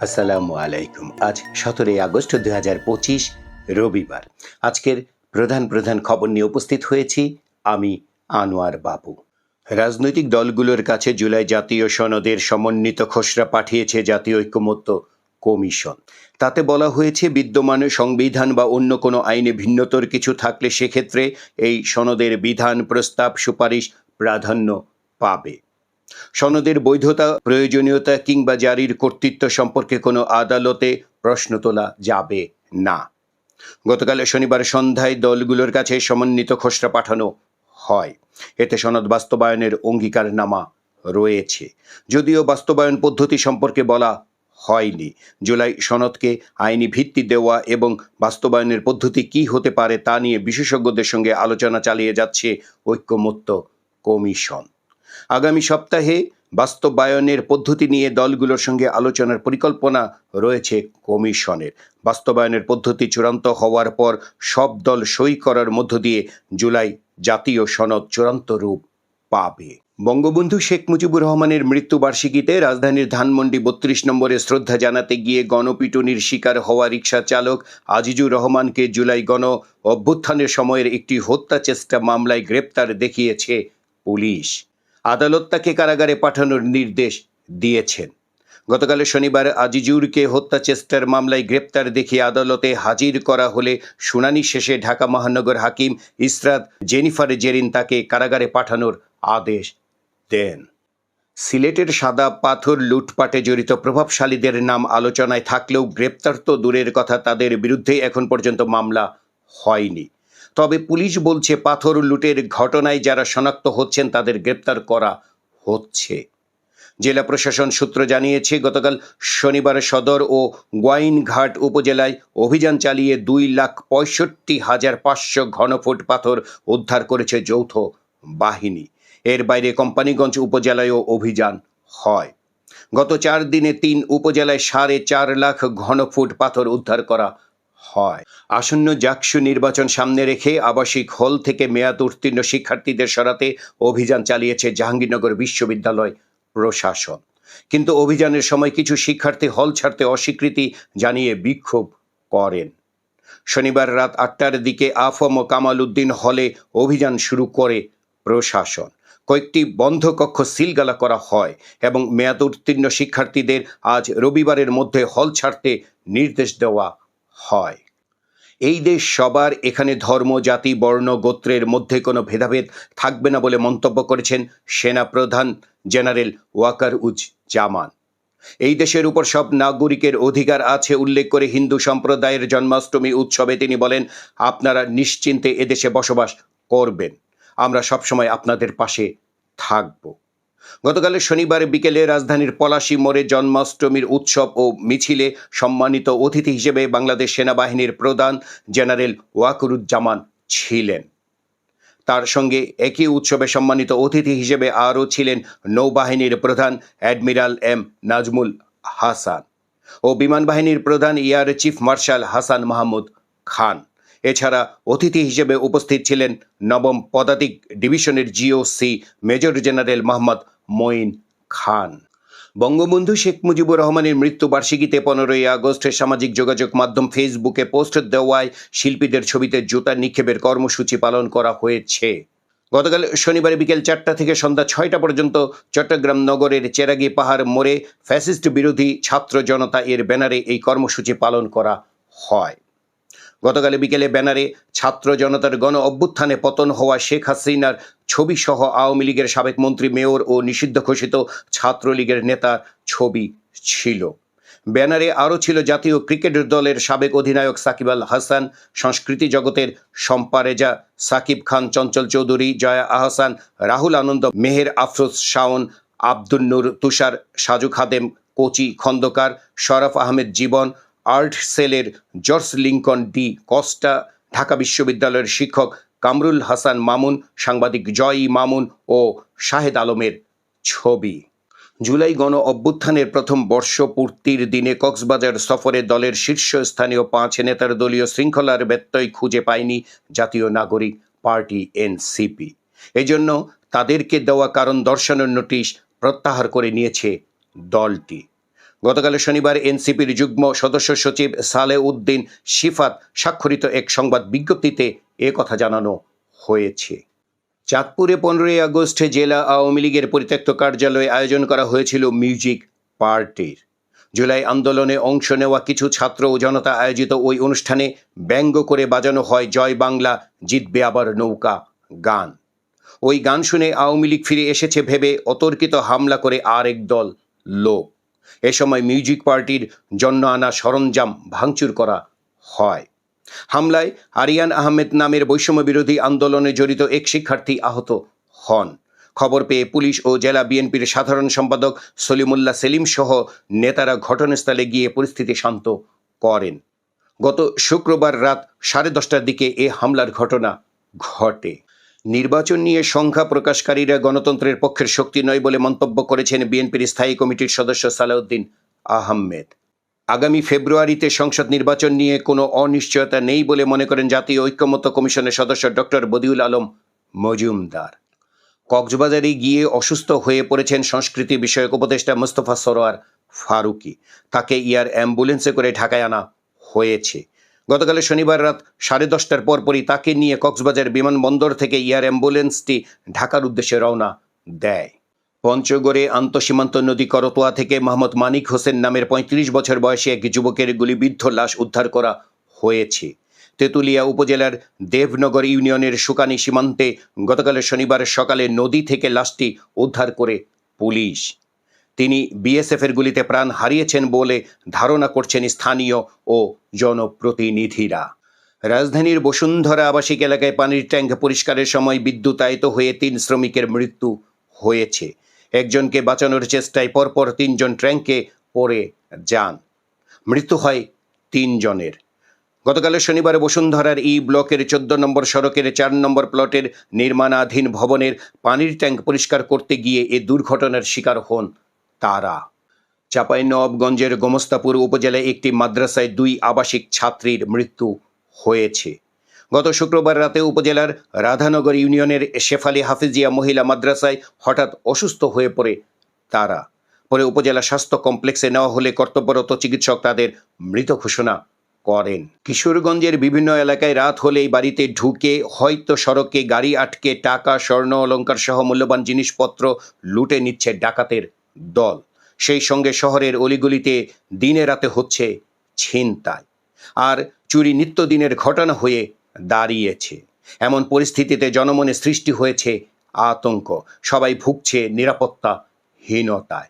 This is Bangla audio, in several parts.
আসসালামু আলাইকুম। আজ সতেরোই আগস্ট দুই হাজার পঁচিশ রবিবার। আজকের প্রধান প্রধান খবর নিয়ে উপস্থিত হয়েছি আমি, আনোয়ার বাবু। রাজনৈতিক দলগুলোর কাছে জুলাই জাতীয় সনদের সমন্বিত খসড়া পাঠিয়েছে জাতীয় ঐক্যমত্য কমিশন। তাতে বলা হয়েছে, বিদ্যমান সংবিধান বা অন্য কোনো আইনে ভিন্নতর কিছু থাকলে সেক্ষেত্রে এই সনদের বিধান প্রস্তাব সুপারিশ প্রাধান্য পাবে। সনদের বৈধতা, প্রয়োজনীয়তা কিংবা জারির কর্তৃত্ব সম্পর্কে কোনো আদালতে প্রশ্ন তোলা যাবে না। গতকাল শনিবার সন্ধ্যায় দলগুলোর কাছে সমন্বিত খসড়া পাঠানো হয়। এতে সনদ বাস্তবায়নের অঙ্গীকারনামা রয়েছে। যদিও বাস্তবায়ন পদ্ধতি সম্পর্কে বলা হয়নি, জুলাই সনদকে আইনি ভিত্তি দেওয়া এবং বাস্তবায়নের পদ্ধতি কি হতে পারে তা নিয়ে বিশেষজ্ঞদের সঙ্গে আলোচনা চালিয়ে যাচ্ছে ঐক্যমত্য কমিশন। আগামী সপ্তাহে বাস্তবায়নের পদ্ধতি নিয়ে দলগুলোর সঙ্গে আলোচনার পরিকল্পনা রয়েছে কমিশনের। বাস্তবায়নের পদ্ধতি চূড়ান্ত হওয়ার পর সব দল সই করার মধ্য দিয়ে জুলাই জাতীয় সনদ চূড়ান্ত রূপ পাবে। বঙ্গবন্ধু শেখ মুজিবুর রহমানের মৃত্যুবার্ষিকীতে রাজধানীর ধানমন্ডি বত্রিশ নম্বরে শ্রদ্ধা জানাতে গিয়ে গণপিটুনির শিকার হওয়া রিকশা চালক আজিজুর রহমানকে জুলাই গণ অভ্যুত্থানের সময়ের একটি হত্যা চেষ্টা মামলায় গ্রেপ্তার দেখিয়েছে পুলিশ। আদালত তাকে কারাগারে পাঠানোর নির্দেশ দিয়েছেন। গতকাল শনিবার আজিজুরকে হত্যা চেষ্টার মামলায় গ্রেপ্তার দেখিয়ে আদালতে হাজির করা হলে শুনানি শেষে ঢাকা মহানগর হাকিম ইসরাত জেনিফার জেরিন তাকে কারাগারে পাঠানোর আদেশ দেন। সিলেটের সাদা পাথর লুটপাটে জড়িত প্রভাবশালীদের নাম আলোচনায় থাকলেও গ্রেপ্তার তো দূরের কথা, তাদের বিরুদ্ধে এখন পর্যন্ত মামলা হয়নি। তবে পুলিশ বলছে পাথর লুটের ঘটনায় যারা শনাক্ত হচ্ছেন, তাদের গ্রেপ্তার করা হচ্ছে। জেলা প্রশাসন সূত্র জানিয়েছে, গতকাল শনিবার সদর ও গোয়াইনঘাট উপজেলায় অভিযান চালিয়ে দুই লাখ পঁয়ষট্টি হাজার পাঁচশো ঘনফুট পাথর উদ্ধার করেছে যৌথ বাহিনী। এর বাইরে কোম্পানিগঞ্জ উপজেলায়ও অভিযান হয়। গত চার দিনে তিন উপজেলায় সাড়ে চার লাখ ঘনফুট পাথর উদ্ধার করা হয়। আসন্ন জাকসু নির্বাচন সামনে রেখে আবাসিক হল থেকে মেয়াদ উত্তীর্ণ শিক্ষার্থীদের সরাতে অভিযান চালিয়েছে জাহাঙ্গীরনগর বিশ্ববিদ্যালয় প্রশাসন। কিন্তু অভিযানের সময় কিছু শিক্ষার্থী হল ছাড়তে অস্বীকৃতি জানিয়ে বিক্ষোভ করেন। শনিবার রাত আটটার দিকে আফম ও কামাল উদ্দিন হলে অভিযান শুরু করে প্রশাসন। কয়েকটি বন্ধ কক্ষ সিলগালা করা হয় এবং মেয়াদ উত্তীর্ণ শিক্ষার্থীদের আজ রবিবারের মধ্যে হল ছাড়তে নির্দেশ দেওয়া হয়। এই দেশ সবার এখানে ধর্ম, জাতি, বর্ণ, গোত্রের মধ্যে কোনো ভেদাভেদ থাকবে না বলে মন্তব্য করেছেন সেনা প্রধান জেনারেল ওয়াকার উজ জামান এই দেশের উপর সব নাগরিকের অধিকার আছে উল্লেখ করে হিন্দু সম্প্রদায়ের জন্মাষ্টমী উৎসবে তিনি বলেন, আপনারা নিশ্চিন্তে এদেশে বসবাস করবেন। আমরা সবসময় আপনাদের পাশে থাকব। গতকাল শনিবার বিকেলে রাজধানীর পলাশী মোড়ে জন্মাষ্টমীর উৎসব ও মিছিলে সম্মানিত অতিথি হিসেবে বাংলাদেশ সেনাবাহিনীর প্রধান জেনারেল ওয়াকুরুজ্জামান ছিলেন। তার সঙ্গে একই উৎসবে সম্মানিত অতিথি হিসেবে আরও ছিলেন নৌবাহিনীর প্রধান অ্যাডমিরাল এম নাজমুল হাসান ও বিমান বাহিনীর প্রধান air chief marshal Hasan Mahmud Khan. এছাড়া অতিথি হিসেবে উপস্থিত ছিলেন নবম পদাতিক ডিভিশনের GOC major general Mohammad Moin Khan. Bangabandhu Sheikh Mujibur রহমানের মৃত্যুবার্ষিকীতে পনেরোই আগস্টে সামাজিক যোগাযোগ মাধ্যম ফেসবুকে পোস্ট দেওয়ায় শিল্পীদের ছবিতে জুতা নিক্ষেপের কর্মসূচি পালন করা হয়েছে। গতকাল শনিবার বিকেল চারটা থেকে সন্ধ্যা ছয়টা পর্যন্ত চট্টগ্রাম নগরের চেরাগি পাহাড় মোড়ে ফ্যাসিস্ট বিরোধী ছাত্র জনতা এর ব্যানারে এই কর্মসূচি পালন করা হয়। গতকাল বিকেলে ব্যানারে ছাত্র জনতার গণ অভ্যুত্থানে পতন হওয়া শেখ হাসিনার ছবি সহ আওয়ামী লীগের সাবেক মন্ত্রী, মেয়র ও নিষিদ্ধ ঘোষিত ছাত্রলীগের নেতার ছবি ছিল। ব্যানারে আরও ছিল জাতীয় ক্রিকেট দলের সাবেক অধিনায়ক সাকিব আল হাসান, সংস্কৃতি জগতের সম্পারেজা সাকিব খান, চঞ্চল চৌধুরী, জয়া আহসান, রাহুল আনন্দ, মেহের আফরোজ, শাওন, আব্দুল নূর তুষার, সাজু খাদেম, কোচি খন্দকার, শরফ আহমেদ জীবন আর্ট সেলের জর্জ লিঙ্কন ডি কস্টা, ঢাকা বিশ্ববিদ্যালয়ের শিক্ষক কামরুল হাসান মামুন, সাংবাদিক জয় মামুন ও শাহেদ আলমের ছবি। জুলাই গণ অভ্যুত্থানের প্রথম বর্ষপূর্তির দিনে কক্সবাজার সফরে দলের শীর্ষস্থানীয় পাঁচ নেতার দলীয় শৃঙ্খলার ব্যত্যয় খুঁজে পায়নি জাতীয় নাগরিক পার্টি এনসিপি। এজন্য তাদেরকে দেওয়া কারণ দর্শানোর নোটিশ প্রত্যাহার করে নিয়েছে দলটি। গতকাল শনিবার এনসিপির যুগ্ম সদস্য সচিব সালে উদ্দিন শিফাত স্বাক্ষরিত এক সংবাদ বিজ্ঞপ্তিতে এ কথা জানানো হয়েছে। চাঁদপুরে পনেরোই আগস্টে জেলা আওয়ামী লীগের পরিত্যক্ত কার্যালয়ে আয়োজন করা হয়েছিল মিউজিক পার্টির। জুলাই আন্দোলনে অংশ নেওয়া কিছু ছাত্র ও জনতা আয়োজিত ওই অনুষ্ঠানে ব্যঙ্গ করে বাজানো হয় জয় বাংলা, জিতবে আবার নৌকা গান। ওই গান শুনে আওয়ামী লীগ ফিরে এসেছে ভেবে অতর্কিত হামলা করে আরেক দল লোক। এ সময় মিউজিক পার্টির জন্য আনা সরঞ্জাম ভাঙচুর করা হয়। হামলায় আরিয়ান আহমেদ নামের বৈষম্য বিরোধী আন্দোলনে জড়িত এক শিক্ষার্থী আহত হন। খবর পেয়ে পুলিশ ও জেলা বিএনপির সাধারণ সম্পাদক সলিমুল্লাহ সেলিম সহ নেতারা ঘটনাস্থলে গিয়ে পরিস্থিতি শান্ত করেন। গত শুক্রবার রাত সাড়ে দশটার দিকে এ হামলার ঘটনা ঘটে। নির্বাচন নিয়ে সংখ্যা প্রকাশকারীরা গণতন্ত্রের পক্ষের শক্তি নয় বলে মন্তব্য করেছেন বিএনপির স্থায়ী কমিটির সদস্য সালাউদ্দিন আহমেদ। আগামী ফেব্রুয়ারিতে সংসদ নির্বাচন নিয়ে কোনো অনিশ্চয়তা নেই বলে মনে করেন জাতীয় ঐক্যমত্য কমিশনের সদস্য ডক্টর বদিউল আলম মজুমদার। কক্সবাজারে গিয়ে অসুস্থ হয়ে পড়েছেন সংস্কৃতি বিষয়ক উপদেষ্টা মুস্তফা সরোয়ার ফারুকি। তাকে ইয়ার অ্যাম্বুলেন্সে করে ঢাকায় আনা হয়েছে। গতকাল শনিবার রাত সাড়ে দশটার পরপরই তাকে নিয়ে কক্সবাজার বিমানবন্দর থেকে এয়ার অ্যাম্বুলেন্সটি ঢাকার উদ্দেশ্যে রওনা দেয়। পঞ্চগড়ে আন্তঃসীমান্ত নদী করতোয়া থেকে মোহাম্মদ মানিক হোসেন নামের পঁয়ত্রিশ বছর বয়সী এক যুবকের গুলিবিদ্ধ লাশ উদ্ধার করা হয়েছে। তেঁতুলিয়া উপজেলার দেবনগর ইউনিয়নের সুকানি সীমান্তে গতকাল শনিবার সকালে নদী থেকে লাশটি উদ্ধার করে পুলিশ। তিনি বিএসএফের গুলিতে প্রাণ হারিয়েছেন বলে ধারণা করছেন স্থানীয় ও জনপ্রতিনিধিরা। রাজধানীর বসুন্ধরা আবাসিক এলাকায় পানির ট্যাঙ্ক পরিষ্কারের সময় বিদ্যুতায়িত হয়ে তিন শ্রমিকের মৃত্যু হয়েছে। একজনকে বাঁচানোর চেষ্টায় পরপর তিনজন ট্যাঙ্কে পড়ে যান। মৃত্যু হয় তিনজনের। গতকাল শনিবার বসুন্ধরার ই ব্লকের চোদ্দ নম্বর সড়কের চার নম্বর প্লটের নির্মাণাধীন ভবনের পানির ট্যাঙ্ক পরিষ্কার করতে গিয়ে এ দুর্ঘটনার শিকার হন তারা। চাঁপাইনবাবগঞ্জের গোমস্তাপুর উপজেলায় একটি মাদ্রাসায় দুই আবাসিক ছাত্রীর মৃত্যু হয়েছে। গত শুক্রবার রাতে উপজেলার রাধানগর ইউনিয়নের শেফালি হাফিজিয়া মহিলা মাদ্রাসায় হঠাৎ অসুস্থ হয়ে পড়ে তারা। পরে উপজেলা স্বাস্থ্য কমপ্লেক্সে নেওয়া হলে কর্তব্যরত চিকিৎসক তাদের মৃত ঘোষণা করেন। কিশোরগঞ্জের বিভিন্ন এলাকায় রাত হলেই বাড়িতে ঢুকে হয়তো সড়কে গাড়ি আটকে টাকা, স্বর্ণ অলঙ্কার সহ মূল্যবান জিনিসপত্র লুটে নিচ্ছে ডাকাতের দল। সেই সঙ্গে শহরের অলিগলিতে দিনে রাতে হচ্ছে ছিনতাই। আর চুরি নিত্যদিনের ঘটনা হয়ে দাঁড়িয়েছে। এমন পরিস্থিতিতে জনমনে সৃষ্টি হয়েছে আতঙ্ক। সবাই ভুগছে নিরাপত্তাহীনতায়।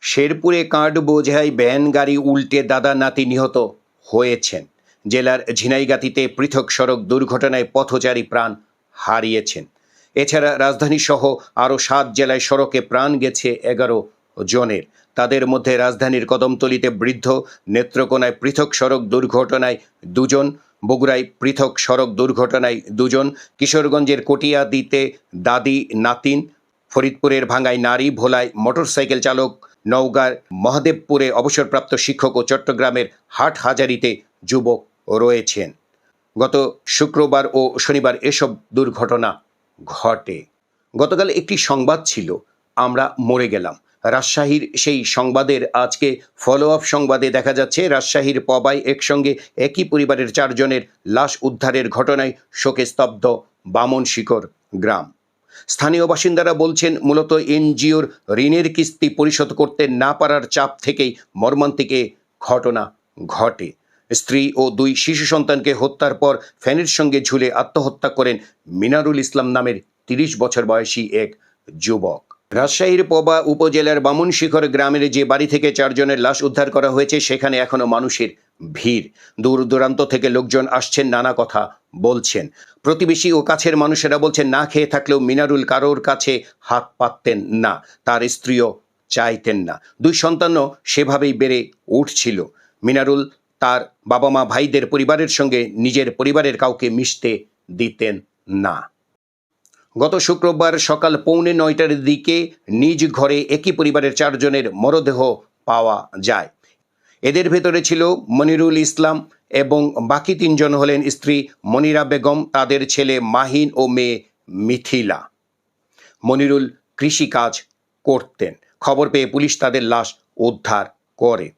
শেরপুরে কাঠ বোঝাই ভ্যান গাড়ি উল্টে দাদা নাতি নিহত হয়েছেন। জেলার ঝিনাইগাতিতে পৃথক সড়ক দুর্ঘটনায় পথচারী প্রাণ হারিয়েছেন। এছাড়া রাজধানী সহ আরও সাত জেলায় সড়কে প্রাণ গেছে এগারো জনের। তাদের মধ্যে রাজধানীর কদমতলিতে বৃদ্ধ নেত্রকোনায় পৃথক সড়ক দুর্ঘটনায় দুজন, বগুড়ায় পৃথক সড়ক দুর্ঘটনায় দুজন, কিশোরগঞ্জের কটিয়াদিতে দাদি নাতিন, ফরিদপুরের ভাঙ্গায় নারী, ভোলায় মোটরসাইকেল চালক, নওগাঁর মহাদেবপুরে অবসরপ্রাপ্ত শিক্ষক ও চট্টগ্রামের হাট হাজারিতে যুবক রয়েছেন। গত শুক্রবার ও শনিবার এসব দুর্ঘটনা ঘটে। গতকাল একটি সংবাদ ছিল, আমরা মরে গেলাম। রাজশাহীর সেই সংবাদের আজকে ফলো আপ সংবাদে দেখা যাচ্ছে, রাজশাহীর পবাই একসঙ্গে একই পরিবারের চারজনের লাশ উদ্ধারের ঘটনায় শোকে স্তব্ধ বামন শিকর গ্রাম। স্থানীয় বাসিন্দারা বলছেন, মূলত এনজিওর ঋণের কিস্তি পরিশোধ করতে না পারার চাপ থেকেই মর্মান্তিকে ঘটনা ঘটে। স্ত্রী ও দুই শিশু সন্তানকে হত্যার পর ফ্যানের সঙ্গে ঝুলে আত্মহত্যা করেন মিনারুল ইসলাম নামের তিরিশ বছর বয়সী এক যুবক। রাজশাহীর পবা উপজেলার বামুনশিখর গ্রামের যে বাড়ি থেকে চারজনের লাশ উদ্ধার করা হয়েছে, সেখানে এখনও মানুষের ভিড়। দূর দূরান্ত থেকে লোকজন আসছেন, নানা কথা বলছেন। প্রতিবেশী ও কাছের মানুষেরা বলছেন, না খেয়ে থাকলেও মিনারুল কারোর কাছে হাত পাততেন না, তার স্ত্রীও চাইতেন না। দুই সন্তানও সেভাবেই বেড়ে উঠছিল। মিনারুল তার বাবা মা ভাইদের পরিবারের সঙ্গে নিজের পরিবারের কাউকে মিশতে দিতেন না। গত শুক্রবার সকাল পৌনে নয়টার দিকে নিজ ঘরে একই পরিবারের চারজনের মরদেহ পাওয়া যায়। এদের ভেতরে ছিল মনিরুল ইসলাম এবং বাকি তিনজন হলেন স্ত্রী মনিরা বেগম, তাদের ছেলে মাহিন ও মেয়ে মিথিলা। মনিরুল কৃষিকাজ করতেন। খবর পেয়ে পুলিশ তাদের লাশ উদ্ধার করে।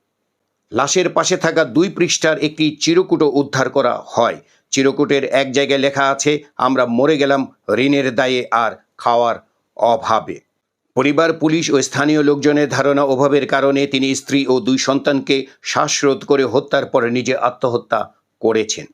লাশের পাশে থাকা দুই পৃষ্ঠার একটি চিরকুটও উদ্ধার করা হয়। চিরকুটের এক জায়গায় লেখা আছে, আমরা মরে গেলাম ঋণের দায়ে আর খাওয়ার অভাবে। পরিবার, পুলিশ ও স্থানীয় লোকজনের ধারণা অভাবের কারণে তিনি স্ত্রী ও দুই সন্তানকে শ্বাসরোধ করে হত্যার পরে নিজে আত্মহত্যা করেছেন।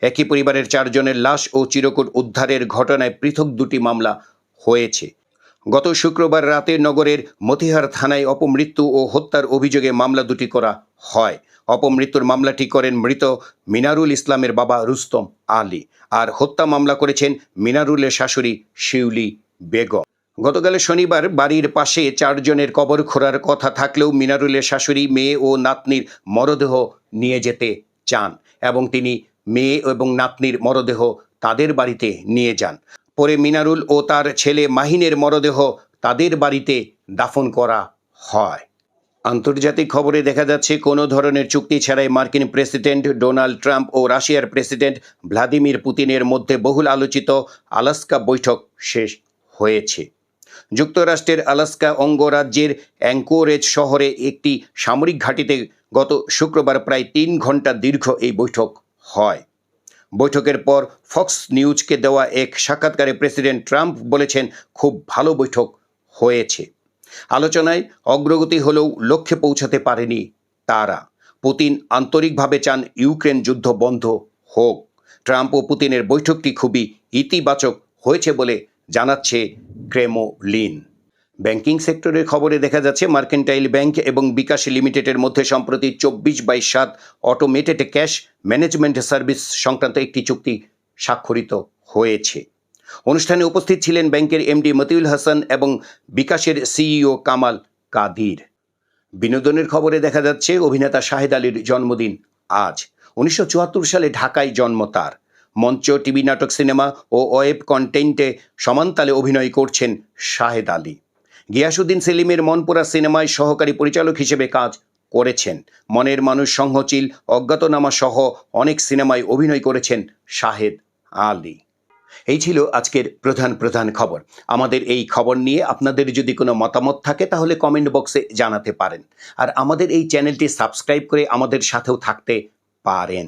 একই পরিবারের চারজনের লাশ ও চিরকুট উদ্ধারের ঘটনায় পৃথক দুটি মামলা হয়েছে। গত শুক্রবার রাতে নগরের মতিহার থানায় অপমৃত্যু ও হত্যার অভিযোগে মামলা দুটি করা হয়। অপমৃত্যুর মামলাটি করেন মৃত মিনারুল ইসলামের বাবা রুস্তম আলী আর হত্যা মামলা করেছেন মিনারুলের শাশুড়ি শিউলি বেগম। গতকাল শনিবার বাড়ির পাশে চারজনের কবর খোঁড়ার কথা থাকলেও মিনারুলের শাশুড়ি, মেয়ে ও নাতনির মরদেহ নিয়ে যেতে চান এবং তিনি মেয়ে এবং নাতনির মরদেহ তাদের বাড়িতে নিয়ে যান। পরে মিনারুল ও তার ছেলে মাহিনের মরদেহ তাদের বাড়িতে দাফন করা হয়। আন্তর্জাতিক খবরে দেখা যাচ্ছে, কোনো ধরনের চুক্তি ছাড়াই মার্কিন প্রেসিডেন্ট ডোনাল্ড ট্রাম্প ও রাশিয়ার প্রেসিডেন্ট ভ্লাদিমির পুতিনের মধ্যে বহুল আলোচিত আলাস্কা বৈঠক শেষ হয়েছে। যুক্তরাষ্ট্রের আলাস্কা অঙ্গরাজ্যের অ্যাঙ্কোরেজ শহরে একটি সামরিক ঘাঁটিতে গত শুক্রবার প্রায় তিন ঘণ্টা দীর্ঘ এই বৈঠক হয়। বৈঠকের পর ফক্স নিউজকে দেওয়া এক সাক্ষাৎকারে প্রেসিডেন্ট ট্রাম্প বলেছেন, খুব ভালো বৈঠক হয়েছে। আলোচনায় অগ্রগতি হলেও লক্ষ্যে পৌঁছাতে পারেনি তারা। পুতিন আন্তরিকভাবে চান ইউক্রেন যুদ্ধ বন্ধ হোক। ট্রাম্প ও পুতিনের বৈঠকটি খুবই ইতিবাচক হয়েছে বলে জানাচ্ছে ক্রেমলিন। ব্যাংকিং সেক্টরের খবরে দেখা যাচ্ছে, মার্কেন্টাইল ব্যাংক এবং বিকাশ লিমিটেডের মধ্যে সম্প্রতি চব্বিশ বাই সাত অটোমেটেড ক্যাশ ম্যানেজমেন্ট সার্ভিস সংক্রান্ত একটি চুক্তি স্বাক্ষরিত হয়েছে। অনুষ্ঠানে উপস্থিত ছিলেন ব্যাংকের এমডি মতিউল হাসান এবং বিকাশের সিইও কামাল কাদির। বিনোদনের খবরে দেখা যাচ্ছে, অভিনেতা শাহেদ আলীর জন্মদিন আজ। উনিশশো চুয়াত্তর সালে ঢাকায় জন্ম তার। মঞ্চ, টিভি, নাটক, সিনেমা ও ওয়েব কন্টেন্টে সমানতালে অভিনয় করছেন শাহেদ আলী। গিয়াসুদ্দিন সেলিমের মনপুরা সিনেমায় সহকারী পরিচালক হিসেবে কাজ করেছেন। মনের মানুষ সংহচিল অজ্ঞাতনামা সহ অনেক সিনেমায় অভিনয় করেছেন শাহেদ আলী। এই ছিল আজকের প্রধান প্রধান খবর। আমাদের এই খবর নিয়ে আপনাদের যদি কোনো মতামত থাকে তাহলে কমেন্ট বক্সে জানাতে পারেন। আর আমাদের এই চ্যানেলটি সাবস্ক্রাইব করে আমাদের সাথেও থাকতে পারেন।